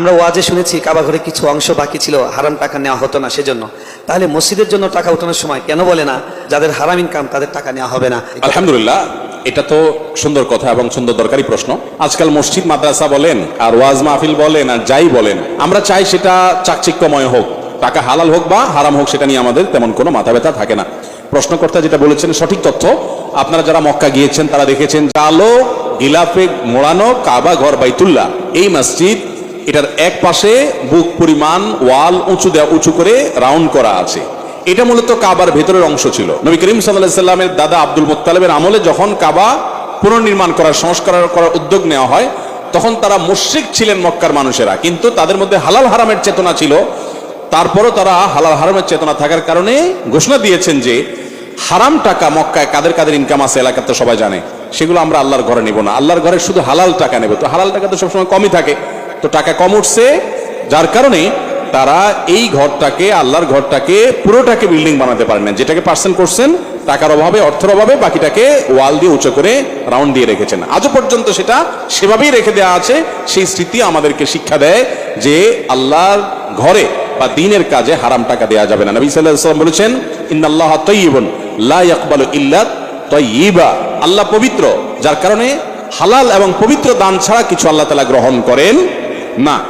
আমরা ওয়াজে শুনেছি, কাবা ঘরে কিছু অংশ বাকি ছিল, হারাম টাকা নেওয়া হতো না সেজন্য। তাহলে মসজিদের জন্য টাকা উঠানোর সময় কেন বলে না, যাদের হারাম ইনকাম তাদের টাকা নেওয়া হবে না? আলহামদুলিল্লাহ, এটা তো সুন্দর কথা এবং সুন্দর দরকারি প্রশ্ন। আজকাল মসজিদ মাদ্রাসা বলেন, আর ওয়াজ মাহফিল বলেন, আর যাই বলেন, আমরা চাই সেটা চাকচিক্যময় হোক। টাকা হালাল হোক বা হারাম হোক, সেটা নিয়ে আমাদের তেমন কোনো মাথা ব্যথা থাকে না। প্রশ্নকর্তা যেটা বলেছেন, সঠিক তথ্য। আপনারা যারা মক্কা গিয়েছেন, তারা দেখেছেন কালো গিলাফে মোড়ানো কাবা ঘর বাইতুল্লাহ, এই মসজিদ এটার এক পাশে বুক পরিমাণ ওয়াল উঁচু দেওয়া উঁচু করে রাউন্ড করা আছে। এটা মূলত কাবার ভেতরের অংশ ছিল। নবী করিম সাল্লাহ সাল্লামের দাদা আব্দুল মোত্তালেবের আমলে যখন কাবা পুনর্নির্মাণ করার, সংস্কার করার উদ্যোগ নেওয়া হয়, তখন তারা মুশ্রিক ছিলেন মক্কার মানুষেরা। কিন্তু তাদের মধ্যে হালাল হারামের চেতনা ছিল। তারপরও তারা হালাল হারামের চেতনা থাকার কারণে ঘোষণা দিয়েছেন যে, হারাম টাকা মক্কায় কাদের কাদের ইনকাম আছে এলাকাতে সবাই জানে। সেগুলো আমরা আল্লাহর ঘরে নেব না। আল্লাহর ঘরে শুধু হালাল টাকা নেব। তো হালাল টাকা তো সবসময় কমই থাকে। তো টাকা কম উঠছে, যার কারণে তারা এই ঘরটাকে, আল্লাহর ঘরটাকে পুরোটাকে বিল্ডিং বানাতে পারেন না যেটাকে পার্সেন্ট করছেন, টাকার অভাবে, অর্থের অভাবে, বাকিটাকে ওয়াল দিয়ে উঁচু করে রাউন্ড দিয়ে রেখেছেন। আজও পর্যন্ত সেটা সেভাবেই রেখে দেওয়া আছে। সেই স্মৃতি আমাদেরকে শিক্ষা দেয় যে আল্লাহর ঘরে বা দিনের কাজে হারাম টাকা দেওয়া যাবে না। নবী ওয়াসাল্লাম বলেছেন, ইন্নাল্লাহ তাইয়িবুন লা ইয়াকবালু ইল্লা তাইয়িবা আল্লাহ পবিত্র, যার কারণে হালাল এবং পবিত্র দান ছাড়া কিছু আল্লাহ তাআলা গ্রহণ করেন। না